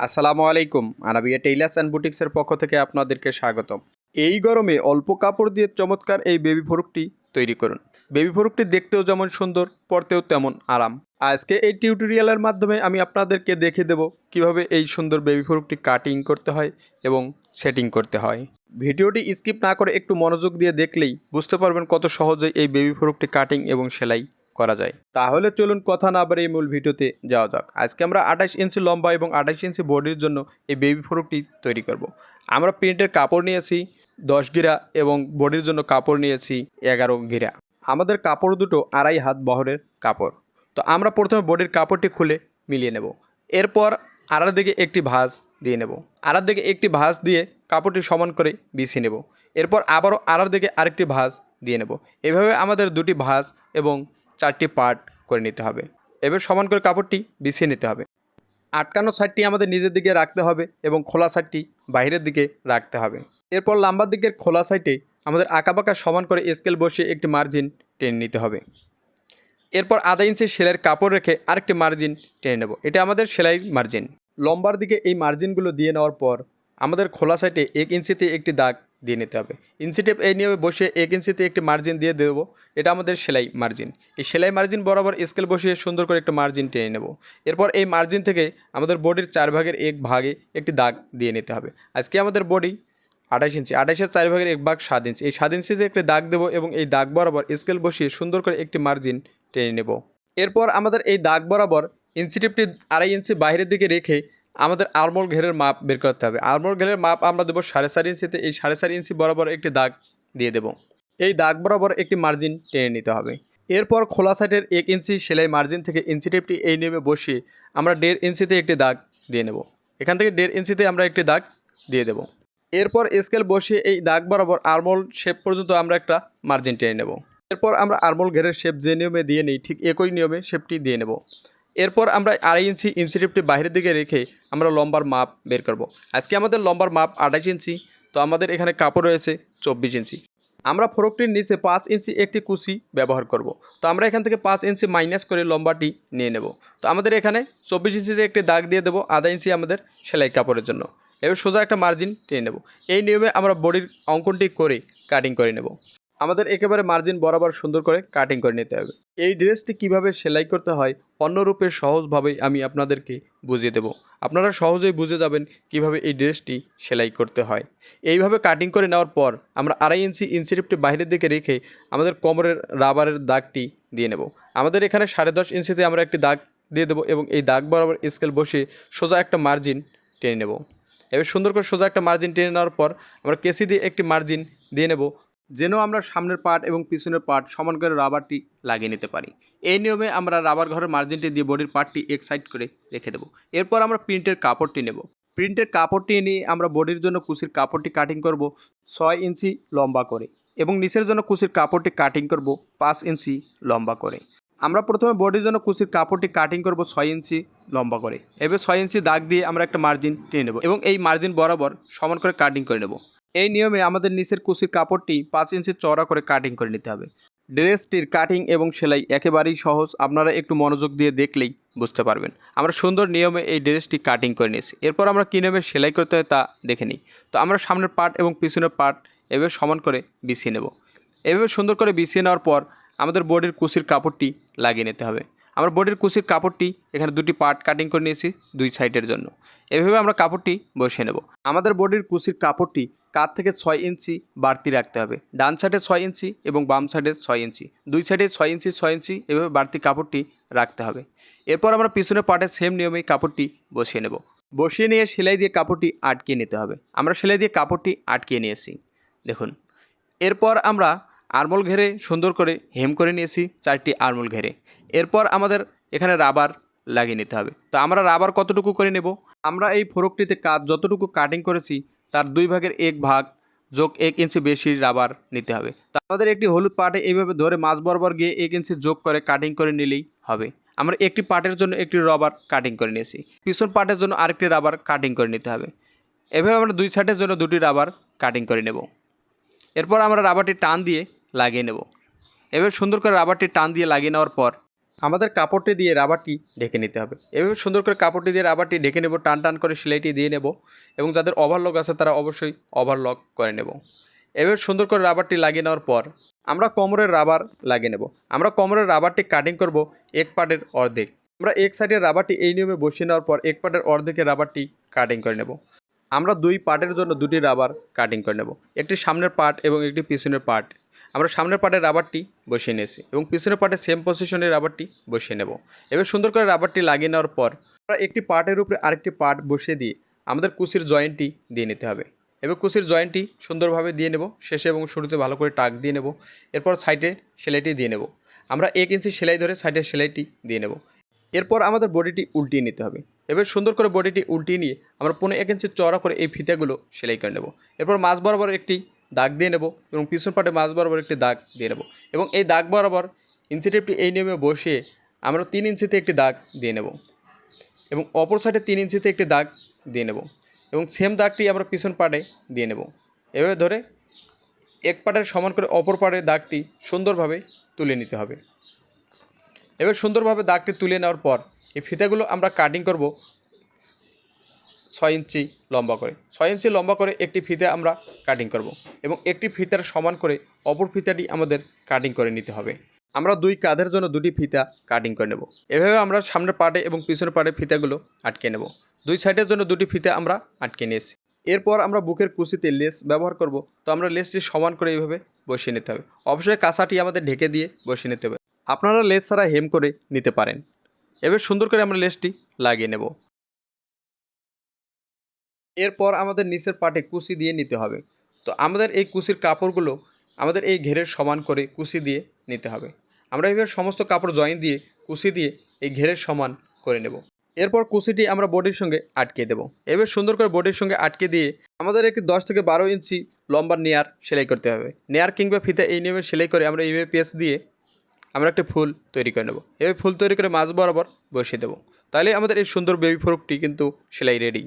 আসসালামু আলাইকুম, Anabia tailors and বুটিক্সের পক্ষ থেকে আপনাদেরকে স্বাগতম। এই গরমে অল্প কাপড় দিয়ে চমৎকার এই বেবি ফরুকটি তৈরি করুন। বেবি ফরুকটি দেখতেও যেমন সুন্দর, পরতেও তেমন আরাম। আজকে এই টিউটোরিয়ালের মাধ্যমে আমি আপনাদেরকে দেখে দেব কীভাবে এই সুন্দর বেবি ফরুকটি কাটিং করতে হয় এবং সেটিং করতে হয়। ভিডিওটি স্কিপ না করে একটু মনোযোগ দিয়ে দেখলেই বুঝতে পারবেন কত সহজে এই বেবি ফরুকটি কাটিং এবং সেলাই করা যায়। তাহলে চলুন কথা না আবার এই মূল ভিডিওতে যাওয়া যাক। আজকে আমরা আঠাশ ইঞ্চি লম্বা এবং আঠাশ ইঞ্চি বডির জন্য এই বেবি ফ্রুকটি তৈরি করব। আমরা প্রিন্টের কাপড় নিয়েছি দশ গিরা এবং বডির জন্য কাপড় নিয়েছি এগারো গিরা। আমাদের কাপড় দুটো আড়াই হাত বহরের কাপড়। তো আমরা প্রথমে বডির কাপড়টি খুলে মিলিয়ে নেব। এরপর আড়ার দিকে একটি ভাঁজ দিয়ে নেব। আড়ার দিকে একটি ভাঁজ দিয়ে কাপড়টি সমান করে বিছিয়ে নেব। এরপর আবারও আড়ার দিকে আরেকটি ভাঁজ দিয়ে নেব। এভাবে আমাদের দুটি ভাঁজ এবং চারটি পার্ট করে নিতে হবে। এবার সমান করে কাপড়টি বিছিয়ে নিতে হবে। আটকানো সাইডটি আমাদের নিজের দিকে রাখতে হবে এবং খোলা সাইডটি বাইরের দিকে রাখতে হবে। এরপর লাম্বার দিকের খোলা সাইডে আমাদের আঁকাবাঁকা সমান করে স্কেল বসিয়ে একটি মার্জিন টেনে নিতে হবে। এরপর আধা ইঞ্চি সেলাইয়ের কাপড় রেখে আরেকটি মার্জিন টেনে নেব। এটা আমাদের সেলাই মার্জিন। লম্বার দিকে এই মার্জিনগুলো দিয়ে নেওয়ার পর আমাদের খোলা সাইডে এক ইঞ্চিতে একটি দাগ দিয়ে নিতে হবে। টেপ এই নিয়মে বসে এক ইঞ্চিতে একটি মার্জিন দিয়ে দেবো। এটা আমাদের সেলাই মার্জিন এই সেলাই মার্জিন বরাবর স্কেল বসিয়ে সুন্দর করে একটা মার্জিন টেনে নেব। এরপর এই মার্জিন থেকে আমাদের বডির চার ভাগের এক ভাগে একটি দাগ দিয়ে নিতে হবে। আজকে আমাদের বডি আঠাশ ইঞ্চি আঠাশের চার ভাগের এক ভাগ সাত ইঞ্চি এই সাত ইঞ্চিতে একটি দাগ দেবো এবং এই দাগ বরাবর স্কেল বসিয়ে সুন্দর করে একটি মার্জিন টেনে নেব। এরপর আমাদের এই দাগ বরাবর ইঞ্চি টিপটি আড়াই ইঞ্চি বাইরের দিকে রেখে আমাদের আরমোল ঘেরের মাপ বের করতে হবে। আরমোল ঘেরের মাপ আমরা দেবো সাড়ে চার ইঞ্চিতে। এই সাড়ে চার ইঞ্চি বরাবর একটি দাগ দিয়ে দেব। এই দাগ বরাবর একটি মার্জিন টেনে নিতে হবে। এরপর খোলা সাইডের এক ইঞ্চি সেলাই মার্জিন থেকে ইঞ্চি টেপটি এই নিয়মে বসিয়ে আমরা দেড় ইঞ্চিতে একটি দাগ দিয়ে নেব। এখান থেকে দেড় ইঞ্চিতে আমরা একটি দাগ দিয়ে দেব। এরপর স্কেল বসিয়ে এই দাগ বরাবর আরমোল শেপ পর্যন্ত আমরা একটা মার্জিন টেনে নেব। এরপর আমরা আরমোল ঘেরের শেপ যে নিয়মে দিয়ে নিই, ঠিক একই নিয়মে শেপটি দিয়ে নেব। এরপর আমরা আড়াই ইঞ্চি টিপটি বাইরের দিকে রেখে আমরা লম্বার মাপ বের করব। আজকে আমাদের লম্বার মাপ আঠাশ ইঞ্চি, তো আমাদের এখানে কাপড় রয়েছে চব্বিশ ইঞ্চি। আমরা ফরকটির নিচে পাঁচ ইঞ্চি একটি কুচি ব্যবহার করব। তো আমরা এখান থেকে পাঁচ ইঞ্চি মাইনাস করে লম্বাটি নিয়ে নেব। তো আমাদের এখানে চব্বিশ ইঞ্চিতে একটি দাগ দিয়ে দেবো আধা ইঞ্চি আমাদের সেলাই কাপড়ের জন্য। এবার সোজা একটা মার্জিন টেনে নেব। এই নিয়মে আমরা বডির অঙ্কনটি করে কাটিং করে নেব। আমাদের একেবারে মার্জিন বরাবর সুন্দর করে কাটিং করে নিতে হবে। এই ড্রেসটি কীভাবে সেলাই করতে হয়, অন্যরূপে সহজভাবেই আমি আপনাদেরকে বুঝিয়ে দেব। আপনারা সহজেই বুঝে যাবেন কীভাবে এই ড্রেসটি সেলাই করতে হয়। এইভাবে কাটিং করে নেওয়ার পর আমরা আড়াই ইঞ্চি ইঞ্চিটিপটি বাইরের দিকে রেখে আমাদের কোমরের রাবারের দাগটি দিয়ে নেব। আমাদের এখানে সাড়ে দশ ইঞ্চিতে আমরা একটি দাগ দিয়ে দেবো এবং এই দাগ বরাবর স্কেল বসিয়ে সোজা একটা মার্জিন টেনে নেব। এবার সুন্দর করে সোজা একটা মার্জিন টেনে নেওয়ার পর আমরা কেসি দিয়ে একটি মার্জিন দিয়ে নেব। যেন আমরা সামনের পার্ট এবং পিছনের পার্ট সমান করে রাবারটি লাগিয়ে নিতে পারি। এই নিয়মে আমরা রাবার ঘরের মার্জিনটি দিয়ে বডির পার্টটি এক সাইড করে রেখে দেবো। এরপর আমরা প্রিন্টের কাপড়টি নেব। প্রিন্টের কাপড়টি নিয়ে আমরা বডির জন্য কুচির কাপড়টি কাটিং করব ছয় ইঞ্চি লম্বা করে এবং নিচের জন্য কুচির কাপড়টি কাটিং করব পাঁচ ইঞ্চি লম্বা করে। আমরা প্রথমে বডির জন্য কুচির কাপড়টি কাটিং করব ছয় ইঞ্চি লম্বা করে। এবার ছয় ইঞ্চি দাগ দিয়ে আমরা একটা মার্জিন টেনে নেব এবং এই মার্জিন বরাবর সমান করে কাটিং করে নেব। এই নিয়মে আমাদের নিচের কুচির কাপড়টি পাঁচ ইঞ্চি চওড়া করে কাটিং করে নিতে হবে। ড্রেসটির কাটিং এবং সেলাই একেবারেই সহজ, আপনারা একটু মনোযোগ দিয়ে দেখলেই বুঝতে পারবেন। আমরা সুন্দর নিয়মে এই ড্রেসটি কাটিং করে নিয়েছি। এরপর আমরা কী নিয়মে সেলাই করতে হয় তা দেখে নিই। তো আমরা সামনের পার্ট এবং পিছনের পার্ট এভাবে সমান করে বিছিয়ে নেব। এভাবে সুন্দর করে বিছিয়ে নেওয়ার পর আমাদের বডির কুচির কাপড়টি লাগিয়ে নিতে হবে। আমরা বডির কুচির কাপড়টি এখানে দুটি পার্ট কাটিং করে নিয়েছি, দুই সাইডের জন্য। এভাবে আমরা কাপড়টি বসিয়ে নেব। আমাদের বডির কুচির কাপড়টি কাত থেকে ছয় ইঞ্চি বাড়তি রাখতে হবে। ডান সাইডে ছয় ইঞ্চি এবং বাম সাইডে ছয় ইঞ্চি। দুই সাইডে ছয় ইঞ্চি ছয় ইঞ্চি এভাবে বাড়তি কাপড়টি রাখতে হবে। এরপর আমরা পিছনের পার্টে সেম নিয়মেই কাপড়টি বসিয়ে নেব। বসিয়ে নিয়ে সেলাই দিয়ে কাপড়টি আটকিয়ে নিতে হবে। আমরা সেলাই দিয়ে কাপড়টি আটকিয়ে নিয়েছি। দেখুন, এরপর আমরা আরমোল ঘেরে সুন্দর করে হেম করে নিয়েছি চারটি আরমোল ঘেরে। এরপর আমাদের এখানে রাবার লাগিয়ে নিতে হবে। তো আমরা রাবার কতটুকু করে নেব? আমরা এই ফোরকটিতে কাজ যতটুকু কাটিং করেছি তার দুই ভাগের এক ভাগ যোগ এক ইঞ্চি বেশি রাবার নিতে হবে। আমাদের একটি হলুদ পাটে এইভাবে ধরে মাছ বরাবর গিয়ে এক ইঞ্চি যোগ করে কাটিং করে নিলেই হবে। আমরা একটি পার্টের জন্য একটি রাবার কাটিং করে নিয়েছি। পিছন পাটের জন্য আরেকটি রাবার কাটিং করে নিতে হবে। এভাবে আমরা দুই সাইডের জন্য দুটি রাবার কাটিং করে নেব। এরপর আমরা রাবারটি টান দিয়ে লাগিয়ে নেব। এভাবে সুন্দর করে রাবারটি টান দিয়ে লাগিয়ে নেওয়ার পর আমাদের কাপড়টি দিয়ে রাবারটি ঢেকে নিতে হবে। এভাবে সুন্দর করে কাপড়টি দিয়ে রাবারটি ঢেকে নেব, টান টান করে সেলাইটি দিয়ে নেব এবং যাদের ওভারলক আছে তারা অবশ্যই ওভারলক করে নেব। এভাবে সুন্দর করে রাবারটি লাগিয়ে নেওয়ার পর আমরা কোমরের রাবার লাগিয়ে নেব। আমরা কোমরের রাবারটি কাটিং করব এক পার্টের অর্ধেক। আমরা এক সাইডের রাবারটি এই নিয়মে বসিয়ে নেওয়ার পর এক পার্টের অর্ধেকের রাবারটি কাটিং করে নেব। আমরা দুই পার্টের জন্য দুটি রাবার কাটিং করে নেব, একটি সামনের পার্ট এবং একটি পিছনের পার্ট আমরা সামনের পার্টের রাবারটি বসিয়ে নিয়েছি এবং পিছনের পার্টের সেম পজিশনের রাবারটি বসিয়ে নেব। এবার সুন্দর করে রাবারটি লাগিয়ে নেওয়ার পর আমরা একটি পার্টের উপরে আরেকটি পার্ট বসিয়ে দিয়ে আমাদের কুচির জয়েন্টটি দিয়ে নিতে হবে। এবার কুচির জয়েন্টটি সুন্দরভাবে দিয়ে নেব, শেষে এবং শুরুতে ভালো করে টাক দিয়ে নেব, এরপর সাইডে সেলাইটি দিয়ে নেব। আমরা এক ইঞ্চি সেলাই ধরে সাইডে সেলাইটি দিয়ে নেব। এরপর আমাদের বডিটি উল্টিয়ে নিতে হবে। এবার সুন্দর করে বডিটি উল্টিয়ে নিয়ে আমরা পনেরো এক ইঞ্চি চড়া করে এই ফিতাগুলো সেলাই করে নেব। এরপর মাছ বরাবর একটি দাগ দিয়ে নেব এবং পিছন পাটে মাছ বরাবর একটি দাগ দিয়ে নেব এবং এই দাগ বরাবর ইঞ্চি এই নিয়মে বসিয়ে আমরা তিন ইঞ্চিতে একটি দাগ দিয়ে নেব এবং অপর সাইডে তিন ইঞ্চিতে একটি দাগ দিয়ে নেব এবং সেম দাগটি আমরা পিছন পাটে দিয়ে নেব। এভাবে ধরে এক পাটের সমান করে অপর পাটের দাগটি সুন্দরভাবে তুলে নিতে হবে। এবার সুন্দরভাবে দাগটি তুলে নেওয়ার পর এই ফিতাগুলো আমরা কাটিং করব ছয় ইঞ্চি লম্বা করে। ছয় ইঞ্চি লম্বা করে একটি ফিতা আমরা কাটিং করব এবং একটি ফিতার সমান করে অপর ফিতাটি আমাদের কাটিং করে নিতে হবে। আমরা দুই কাঁধের জন্য দুটি ফিতা কাটিং করে নেব। এভাবে আমরা সামনের পাটে এবং পিছনের পাটে ফিতাগুলো আটকে নেব। দুই সাইডের জন্য দুটি ফিতা আমরা আটকে নিয়েছি। এরপর আমরা বুকের কুচিতে লেস ব্যবহার করব। তো আমরা লেসটি সমান করে এইভাবে বসিয়ে নিতে হবে। অবশ্যই কাঁচাটি আমাদের ঢেকে দিয়ে বসিয়ে নিতে হবে। আপনারা লেস ছাড়া হেম করে নিতে পারেন। এবার সুন্দর করে আমরা লেসটি লাগিয়ে নেব। এরপর আমাদের নিচের পাটে কুচি দিয়ে নিতে হবে। তো আমাদের এই কুচির কাপড়গুলো আমাদের এই ঘেরের সমান করে কুচি দিয়ে নিতে হবে। আমরা এইভাবে সমস্ত কাপড় জয়েন দিয়ে কুচি দিয়ে এই ঘেরের সমান করে নেব। এরপর কুচিটি আমরা বডির সঙ্গে আটকে দেবো। এবার সুন্দর করে বডির সঙ্গে আটকে দিয়ে আমাদের একটি দশ থেকে বারো ইঞ্চি লম্বা নেয়ার সেলাই করতে হবে। নেয়ার কিংবা ফিতা এই নিয়মে সেলাই করে আমরা এইভাবে পেঁচ দিয়ে আমরা একটা ফুল তৈরি করে নেব। এভাবে ফুল তৈরি করে মাছ বরাবর বসিয়ে দেবো। তাহলে আমাদের এই সুন্দর বেবি ফ্রকটি কিন্তু সেলাই রেডি